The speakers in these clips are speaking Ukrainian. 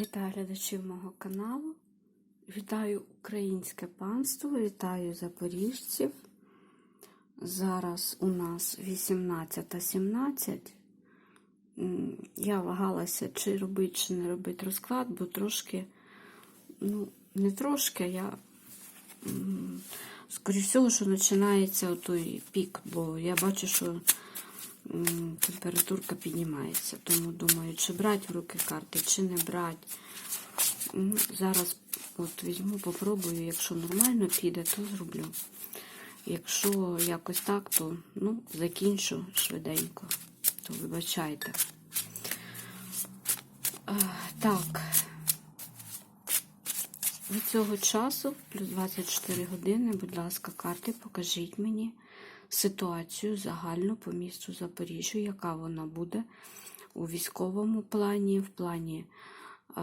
Вітаю глядачів мого каналу. Вітаю українське панство, вітаю запоріжців. Зараз у нас 18.17. М, Я вагалася, чи робити, чи не робити розклад, бо трошки, ну, не трошки, я, скоріш всього, що починається той пік, бо я бачу, що температурка піднімається. Тому думаю, чи брати в руки карти, чи не брати. Ну, Зараз от візьму, попробую. Якщо нормально піде, то зроблю. Якщо якось так, то ну, закінчу швиденько. То вибачайте. А, так. Від цього часу, плюс 24 години, будь ласка, карти, покажіть мені ситуацію загальну по місту Запоріжжю, яка вона буде у військовому плані, в плані е,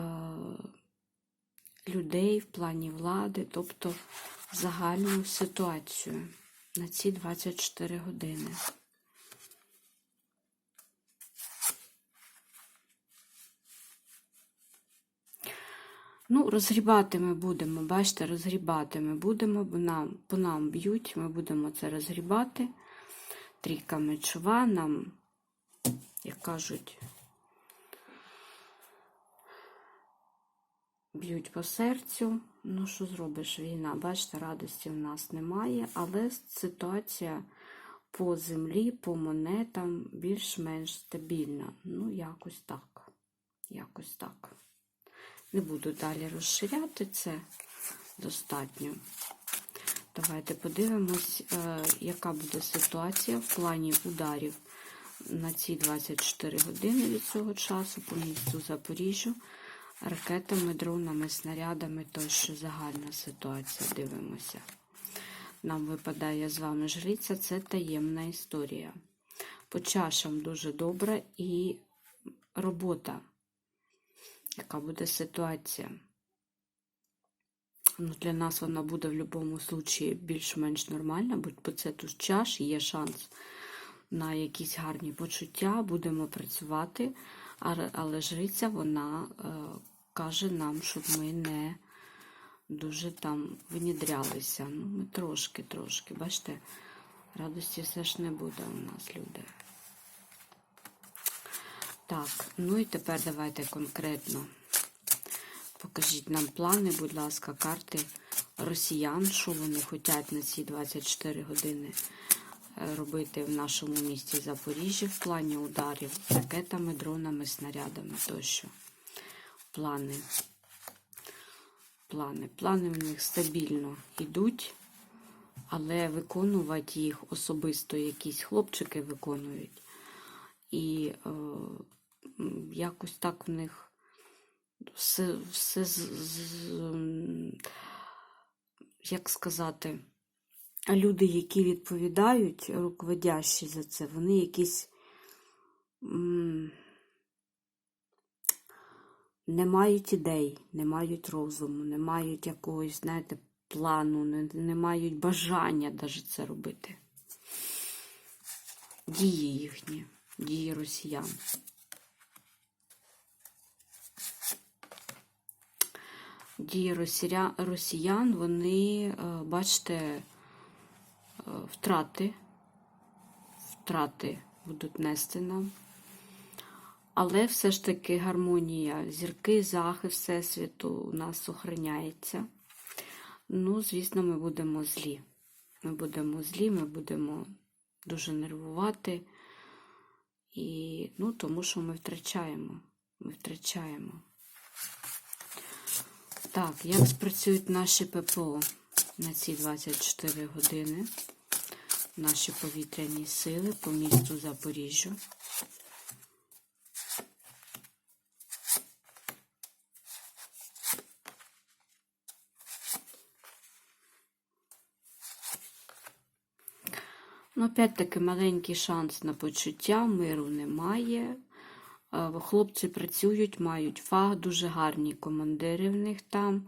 людей, в плані влади, тобто загальну ситуацію на ці 24 години. Ну, розгрібати ми будемо, бачите, розгрібати ми будемо, бо нам, по нам б'ють, ми будемо це розгрібати. Трійка мечова нам, як кажуть, б'ють по серцю. Ну, що зробиш, війна? Бачите, радості в нас немає, але ситуація по землі, по монетам більш-менш стабільна. Ну, якось так. Якось так. Не буду далі розширяти це достатньо. Давайте подивимось, е, яка буде ситуація в плані ударів на ці 24 години від цього часу по місту Запоріжжю, ракетами, дронами, снарядами, тощо загальна ситуація. Дивимося. Нам випадає з вами жриця, це таємна історія. По чашам дуже добра і робота яка буде ситуація. Ну, Для нас вона буде в будь-якому випадку більш-менш нормальна, бо це тут чаш, є шанс на якісь гарні почуття, будемо працювати, але жриця вона е, каже нам, щоб ми не дуже там винідрялися. Ну, ми трошки-трошки, бачите, радості все ж не буде у нас, люди. Так, ну і тепер давайте конкретно покажіть нам плани, будь ласка, карти росіян, що вони хочуть на ці 24 години е, робити в нашому місті Запоріжжя в плані ударів ракетами, дронами, снарядами тощо. Плани. Плани. Плани в них стабільно йдуть, але виконувати їх особисто якісь хлопчики виконують. І е, якось так в них все, все з, з, як сказати, люди, які відповідають, руководящі за це, вони якісь не мають ідей, не мають розуму, не мають якогось, знаєте, плану, не, не мають бажання навіть це робити. Дії їхні, дії росіян. Дії росіян, вони, е, бачите, е, втрати, втрати будуть нести нам. Але все ж таки гармонія, зірки, захист Всесвіту у нас охороняється. Ну, звісно, ми будемо злі. Ми будемо злі, ми будемо дуже нервувати. І, ну, тому що ми втрачаємо. Ми втрачаємо. Так, як спрацюють наші ППО на ці 24 години? Наші повітряні сили по місту Запоріжжю. Ну, опять-таки маленький шанс на почуття, миру немає. Хлопці працюють, мають фах, дуже гарні командири в них там,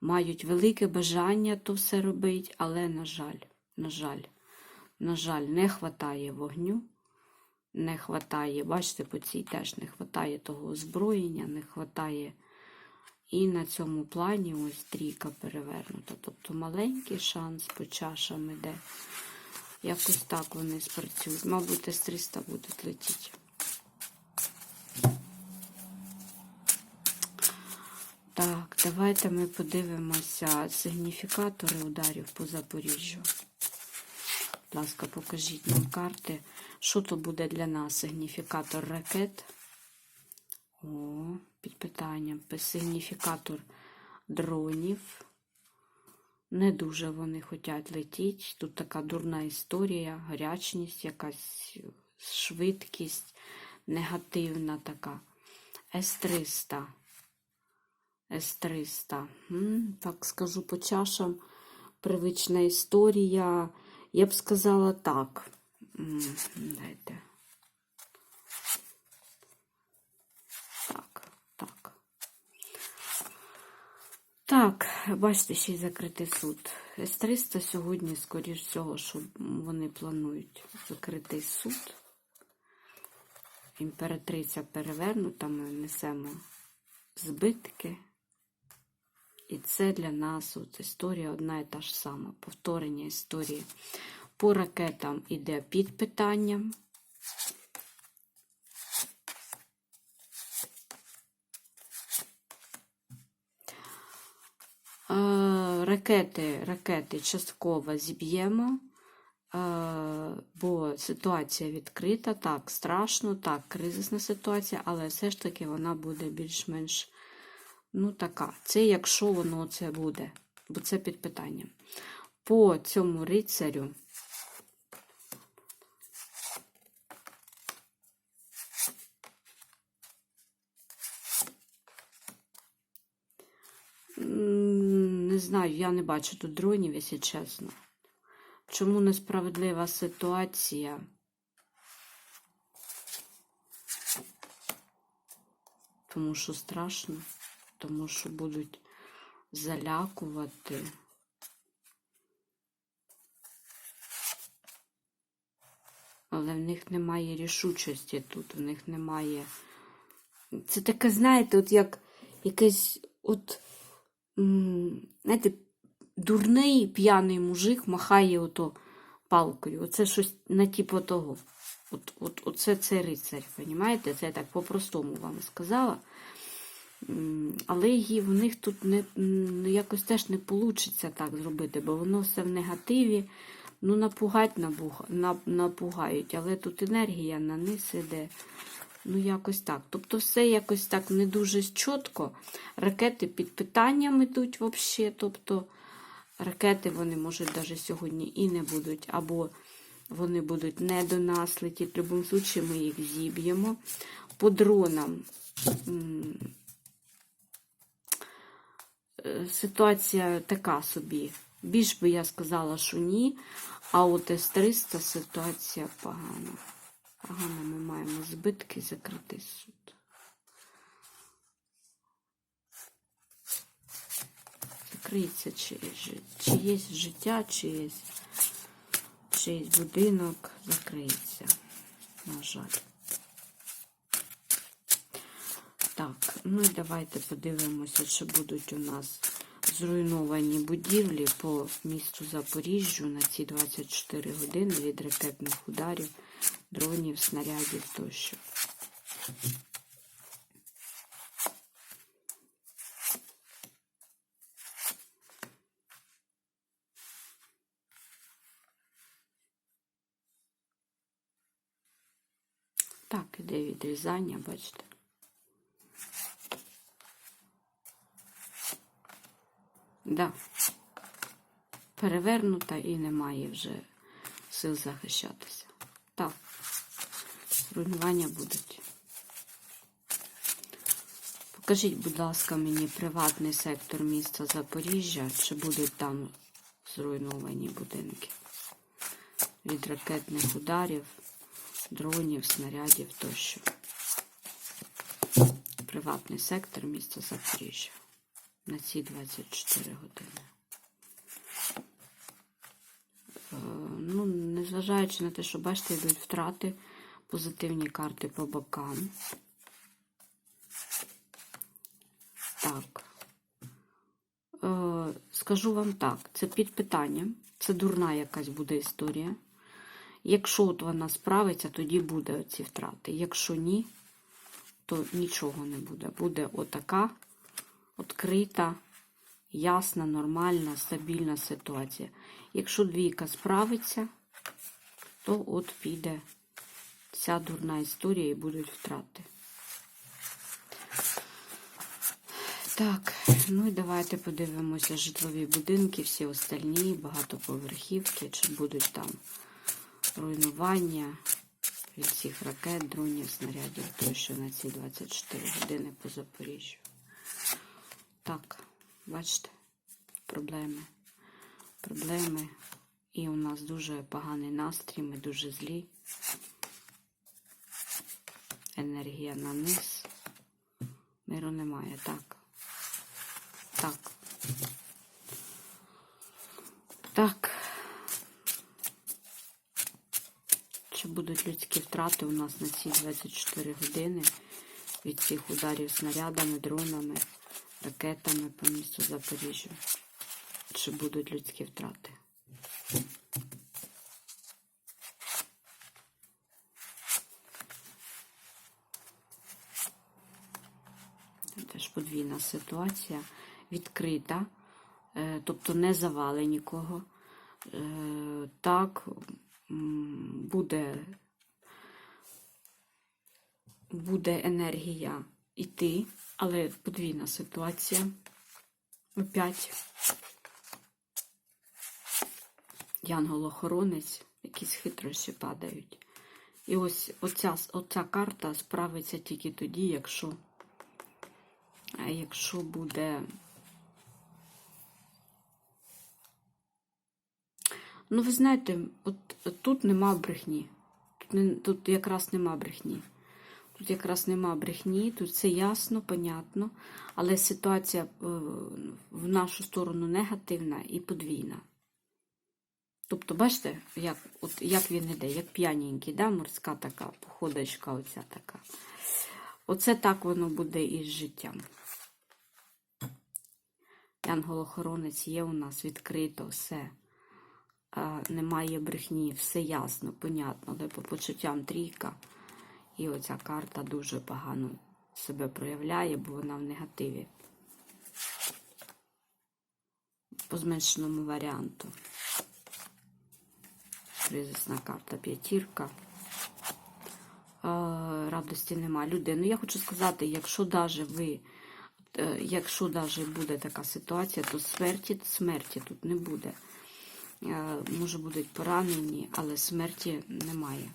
мають велике бажання то все робити, але, на жаль, на жаль, на жаль, не вистачає вогню. не хватає. Бачите, по цій теж не хватає того озброєння, не хватає. І на цьому плані ось трійка перевернута. Тобто маленький шанс по чашам іде. Якось так вони спрацюють. Мабуть, С-300 будуть летіти. Так, давайте ми подивимося сигніфікатори ударів по Запоріжжю. Будь ласка, покажіть нам карти. Що то буде для нас? Сигніфікатор ракет. О, під питанням. Сигніфікатор дронів. Не дуже вони хочуть летіти. Тут така дурна історія, гарячність, якась швидкість негативна така. С-300. С-300. Так скажу по чашам. Привична історія. Я б сказала так. Дайте. Так, так. Так, бачите, ще й закритий суд. С-300 сьогодні, скоріш всього, що вони планують закритий суд. Імператриця перевернута, ми несемо збитки. І це для нас от історія одна і та ж сама. Повторення історії. По ракетам іде під питанням. Е, Ракети, ракети частково зіб'ємо, е, бо ситуація відкрита, так, страшно, так, кризисна ситуація, але все ж таки вона буде більш-менш ну, така. Це якщо воно це буде, бо це під питанням. По цьому рицарю. Не знаю, я не бачу тут дронів, якщо чесно. Чому несправедлива ситуація? Тому що страшно, тому що будуть залякувати. Але в них немає рішучості тут, в них немає. Це таке, знаєте, от як якесь от, знаєте, дурний п'яний мужик махає ото палкою. Оце щось на типу того. От, от, оце це рицарь, розумієте? Це я так по-простому вам сказала. Але її в них тут не, якось теж не вийде так зробити, бо воно все в негативі. Ну, напугать набуга, на- напугають, але тут енергія на низ іде. Ну, якось так. Тобто, все якось так не дуже чітко. Ракети під питанням йдуть взагалі. Тобто, ракети вони, можуть, навіть сьогодні і не будуть, або вони будуть не до нас летіти. В будь-якому випадку ми їх зіб'ємо. По дронам. Ситуація така собі. Більш би я сказала, що ні. А от С-300 ситуація погана. Погано ми маємо збитки закритий суд. Закриється чиєсь, чиєсь життя, чиєсь, чиєсь будинок закриється. На жаль. Так, ну і давайте подивимося, чи будуть у нас зруйновані будівлі по місту Запоріжжю на ці 24 години від ракетних ударів, дронів, снарядів тощо. Так, іде відрізання, бачите. Да. Перевернута і немає вже сил захищатися. Так, руйнування будуть. Покажіть, будь ласка, мені приватний сектор міста Запоріжжя, чи будуть там зруйновані будинки від ракетних ударів, дронів, снарядів тощо. Приватний сектор міста Запоріжжя на ці 24 години. Е, Ну, незважаючи на те, що бачите, йдуть втрати Позитивні карти по бокам. Так. Е, скажу вам так, це під питанням. Це дурна якась буде історія. Якщо от вона справиться, тоді буде ці втрати. Якщо ні, то нічого не буде. Буде отака відкрита, ясна, нормальна, стабільна ситуація. Якщо двійка справиться, то от піде ця дурна історія і будуть втрати. Так, ну і давайте подивимося житлові будинки, всі остальні, багатоповерхівки, чи будуть там руйнування від цих ракет, дронів, снарядів, той, що на ці 24 години по Запоріжжю. Так, бачите, проблеми. Проблеми. І у нас дуже поганий настрій, ми дуже злі. Енергія на низ. Миру немає, так. Так. Так. Чи будуть людські втрати у нас на ці 24 години від цих ударів снарядами, дронами, ракетами по місту Запоріжжя? Чи будуть людські втрати? Це теж подвійна ситуація, відкрита, е, тобто не завали нікого. Е, Так, буде, буде енергія йти, але подвійна ситуація. Опять янгол-охоронець, якісь хитрощі падають. І ось оця, оця карта справиться тільки тоді, якщо, а якщо буде. Ну, ви знаєте, от, от тут нема брехні. Тут, тут якраз нема брехні. Тут якраз нема брехні, тут все ясно, понятно, але ситуація е, в нашу сторону негативна і подвійна. Тобто, бачите, як, от, як він іде, як п'яненький, да? морська така походочка, оця така. Оце так воно буде і з життям. Янгол-охоронець є у нас відкрито все. А, немає брехні, все ясно, понятно, але по почуттям трійка. І оця карта дуже погано себе проявляє, бо вона в негативі. По зменшеному варіанту. Кризисна карта п'ятірка. Радості нема. Люди, ну я хочу сказати, якщо даже ви, е, якщо даже буде така ситуація, то смерті, смерті тут не буде. Е, Може будуть поранені, але смерті немає.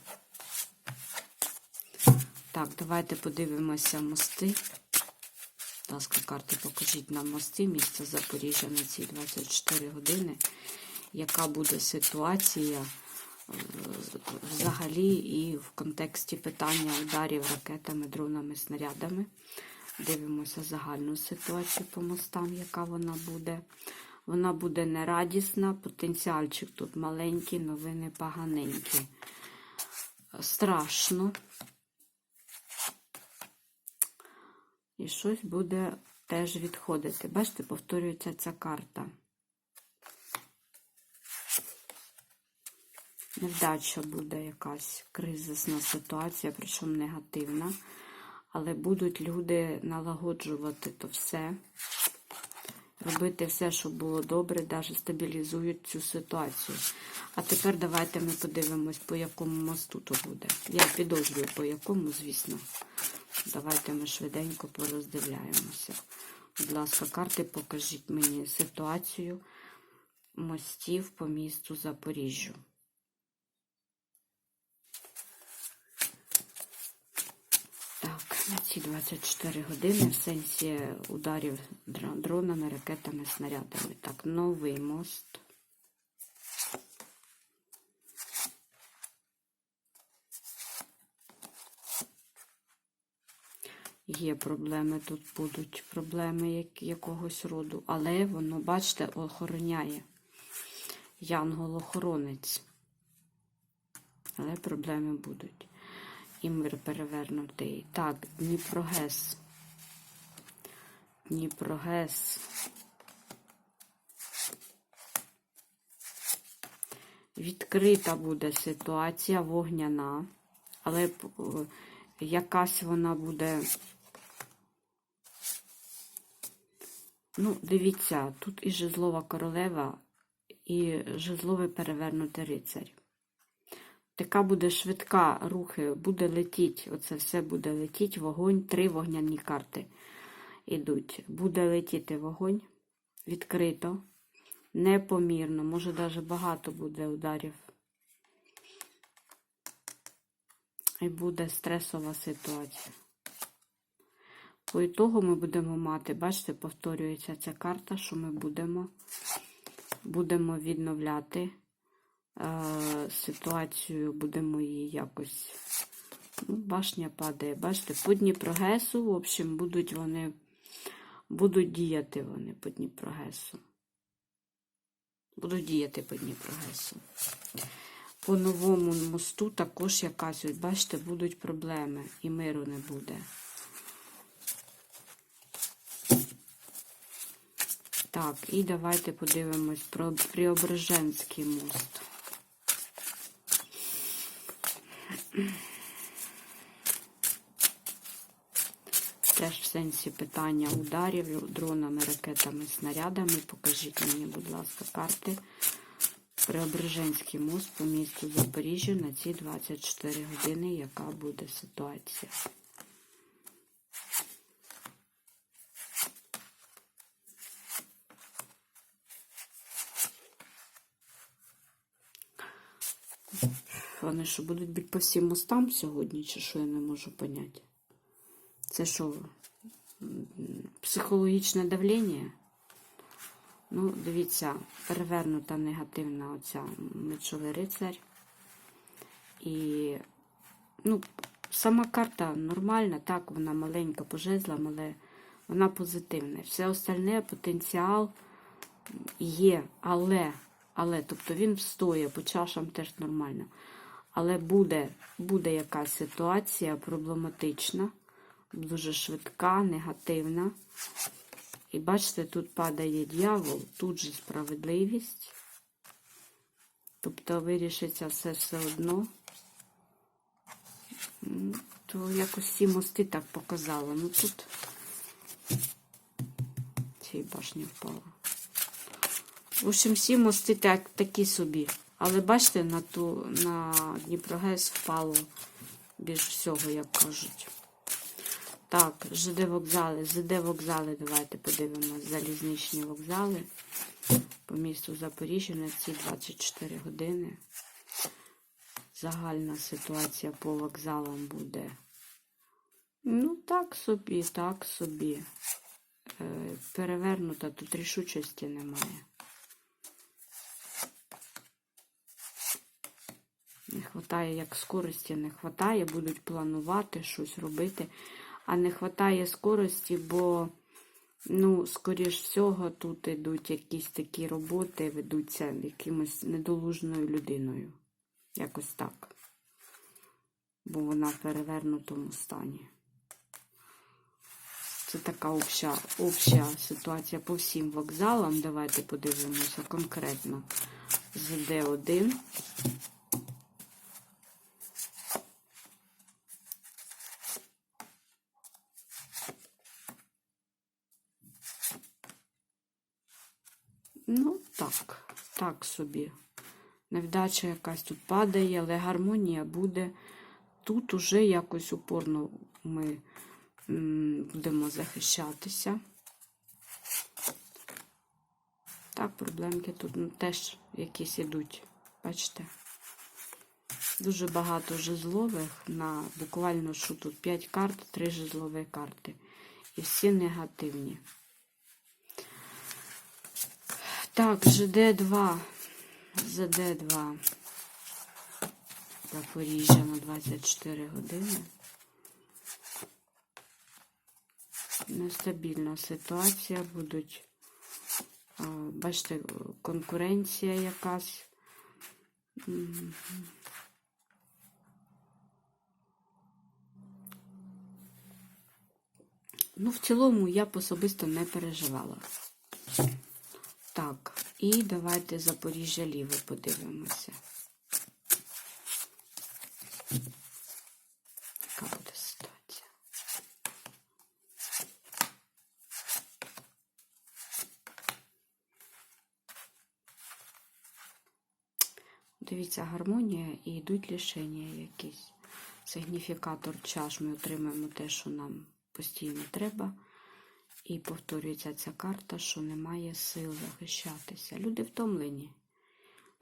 Так, давайте подивимося мости. Будь ласка, карти покажіть нам мости міста Запоріжжя на ці 24 години. Яка буде ситуація е, взагалі і в контексті питання ударів ракетами, дронами, снарядами? Дивимося загальну ситуацію по мостам, яка вона буде. Вона буде нерадісна, потенціальчик тут маленький, новини поганенькі. Страшно. І щось буде теж відходити. Бачите, повторюється ця карта. Невдача буде якась кризисна ситуація, причому негативна. Але будуть люди налагоджувати то все, робити все, щоб було добре, навіть стабілізують цю ситуацію. А тепер давайте ми подивимось, по якому мосту то буде. Я підозрюю, по якому, звісно. Давайте ми швиденько пороздивляємося. Будь ласка, карти, покажіть мені ситуацію мостів по місту Запоріжжю. Так, на ці 24 години в сенсі ударів дронами, ракетами, снарядами. Так, новий мост. Є проблеми, тут будуть проблеми як, якогось роду, але воно, бачите, охороняє. Янгол-охоронець. Але проблеми будуть. і мир перевернутий. Так, Дніпрогес. Дніпрогес. Відкрита буде ситуація вогняна, але е, якась вона буде. Ну, дивіться, тут і жезлова королева, і жезловий перевернутий рицарь. Така буде швидка рухи, буде летіть, оце все буде летіть, вогонь, три вогняні карти ідуть. Буде летіти вогонь відкрито, непомірно, може навіть багато буде ударів. І буде стресова ситуація. По ітогу ми будемо мати, бачите, повторюється ця карта, що ми будемо, будемо відновляти е, ситуацію, будемо її якось. Ну, башня падає. Бачите, по Дніпрогесу, в общем, будуть вони, будуть діяти вони по Дніпрогесу. Будуть діяти по Дніпрогесу. По новому мосту також якась, бачите, будуть проблеми і миру не буде. Так, і давайте подивимось про Преображенський мост. Теж в сенсі питання ударів дронами, ракетами, снарядами. Покажіть мені, будь ласка, карти. Преображенський мост по місту Запоріжжя на ці 24 години. Яка буде ситуація? Вони що, будуть бити по всім мостам сьогодні, чи що я не можу поняти? Це що? Психологічне давлення? Ну, дивіться, перевернута негативна оця мечовий рицарь. І, ну, сама карта нормальна, так, вона маленька по жезлам, але вона позитивна. Все остальне потенціал є, але, але, тобто він встоє, по чашам теж нормально. Але буде, буде якась ситуація проблематична, дуже швидка, негативна. І бачите, тут падає дьявол, тут же справедливість. Тобто вирішиться все все одно. То якось ці мости так показали. Ну тут цій башні впала. В общем, всі мости так, такі собі. Але бачите, на ту на Дніпрогес впало більш всього, як кажуть. Так, ЖД вокзали, ЖД вокзали, давайте подивимось. Залізничні вокзали по місту Запоріжжя на ці 24 години. Загальна ситуація по вокзалам буде. Ну, так собі, так собі. Е, перевернута, тут рішучості немає. Не хватає як скорості, не хватає, будуть планувати щось робити, а не хватає скорості, бо, ну, скоріш всього, тут йдуть якісь такі роботи, ведуться якимось недолужною людиною. Якось так. Бо вона в перевернутому стані. Це така обща, обща ситуація по всім вокзалам. Давайте подивимося конкретно з Д1. Ну, так, так собі. Невдача якась тут падає, але гармонія буде. Тут уже якось упорно ми будемо захищатися. Так, проблемки тут ну, теж якісь ідуть. Бачите? Дуже багато жезлових на буквально що тут 5 карт, 3 жезлові карти. І всі негативні. Так, ЖД2. ЖД2. Запоріжжя на 24 години. Нестабільна ситуація будуть. Бачите, конкуренція якась. Ну, в цілому я б особисто не переживала. Так, і давайте Запоріжжя Ліве подивимося. Яка буде ситуація? Дивіться, гармонія і йдуть лишення якісь. Сигніфікатор чаш ми отримаємо те, що нам постійно треба. І повторюється ця карта, що немає сил захищатися. Люди втомлені.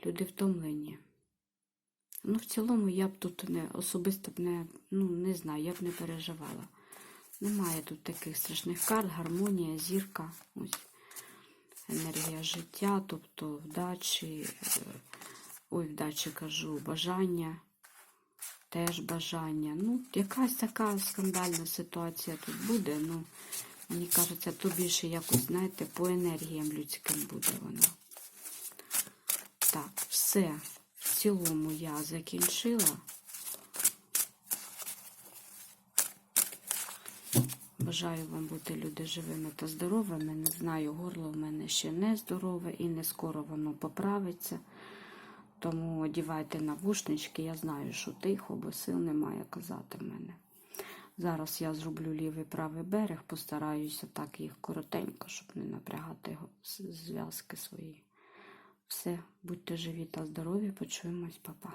Люди втомлені. Ну, в цілому я б тут не особисто б не, ну, не знаю, я б не переживала. Немає тут таких страшних карт, гармонія, зірка, ось енергія життя, тобто вдачі, е, ой, вдачі кажу, бажання, теж бажання. Ну, якась така скандальна ситуація тут буде. Ну, мені кажеться, то більше якось, знаєте, по енергіям людським буде вона. Так, все. В цілому я закінчила. Бажаю вам бути люди живими та здоровими. Не знаю, горло в мене ще не здорове і не скоро воно поправиться. Тому одівайте навушнички. Я знаю, що тихо, бо сил немає казати в мене. Зараз я зроблю лівий правий берег, постараюся так їх коротенько, щоб не напрягати зв'язки свої. Все, будьте живі та здорові, почуємось, па-па.